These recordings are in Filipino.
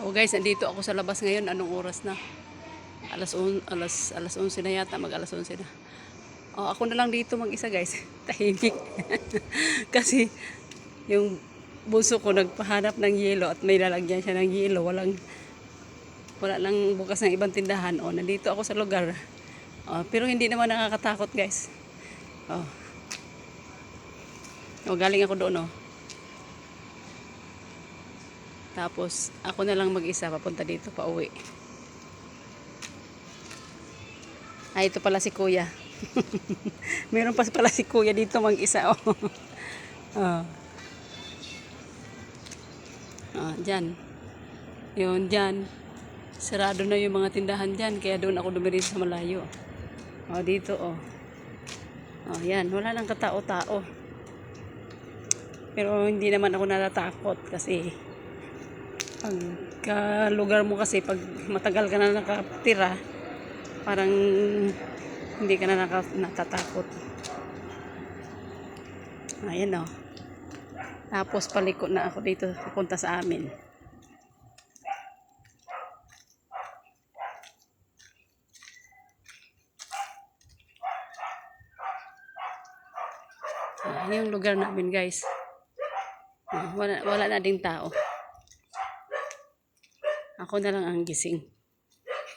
Oh guys, nandito ako sa labas ngayon. Anong oras na? Alas, on, alas, alas 11 na yata. Mag alas 11 na. Oh, ako na lang dito mag-isa guys. Tahimik. Kasi yung bunso ko nagpahanap ng yelo at may lalagyan siya ng yelo. Walang, wala lang bukas ng ibang tindahan. Oh, nandito ako sa lugar. Oh, pero hindi naman nakakatakot guys. Oh. Oh, galing ako doon oh. Tapos, ako na lang mag-isa, papunta dito, pa uwi. Ay, ito pala si kuya. Meron pa pala si kuya dito mag-isa, oh. oh. Ah, dyan. Yun, dyan. Sarado na yung mga tindahan dyan, kaya doon ako dumirin sa malayo. Oh, dito, oh. Oh, yan. Wala lang katao-tao. Pero hindi naman ako natatakot kasi pagka lugar mo kasi pag matagal ka na nakatira parang hindi ka na naka, natatakot. Ayan o tapos paliko na ako dito papunta sa amin. Ah, yung lugar namin guys. Wala, wala na ding tao ako na lang ang gising.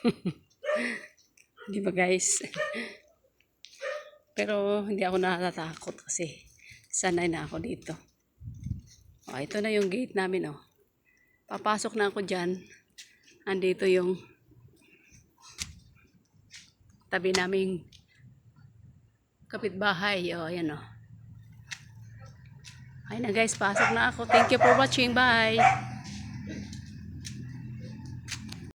Di ba guys? Pero hindi ako natatakot kasi sanay na ako dito. O, ito na yung gate namin oh. Papasok na ako dyan. Andito yung tabi naming kapitbahay. O, ayan oh. Ayun na guys, pasok na ako. Thank you for watching. Bye!